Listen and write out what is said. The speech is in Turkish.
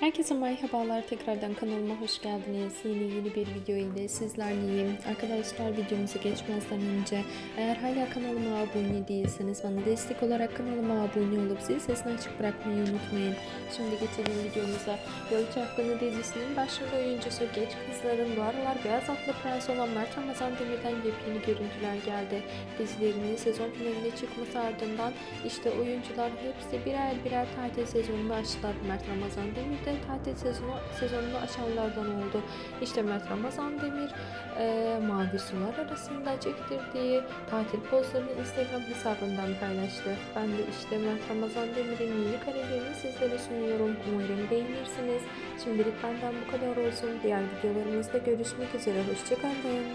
Herkese merhabalar tekrardan kanalıma hoş geldiniz. Yeni yeni bir video ile sizlerleyim. Arkadaşlar videomuza geçmezden önce eğer hala kanalıma abone değilseniz bana destek olarak kanalıma abone olup zil sesini açık bırakmayı unutmayın. Şimdi geçelim videomuza. Yalı Çapkını dizisinin başrol oyuncusu genç kızların bu aralar beyaz atlı prens olan Mert Ramazan Demir'den yepyeni görüntüler geldi. Dizilerinin sezon finaline çıkması ardından işte oyuncular hepsi birer birer tatil sezonunu açtılar. Mert Ramazan Demir de tatil sezonu, sezonunu açanlardan oldu. İşte Mert Ramazan Demir e, mavi sular arasında çektirdiği tatil pozlarını Instagram hesabından paylaştı. Ben de işte Mert Ramazan Demir'in yeni karelerini sizlere sunuyorum. Umarım beğenirsiniz. Şimdilik benden bu kadar olsun. Diğer videolarımızda görüşmek üzere. Hoşçakalın.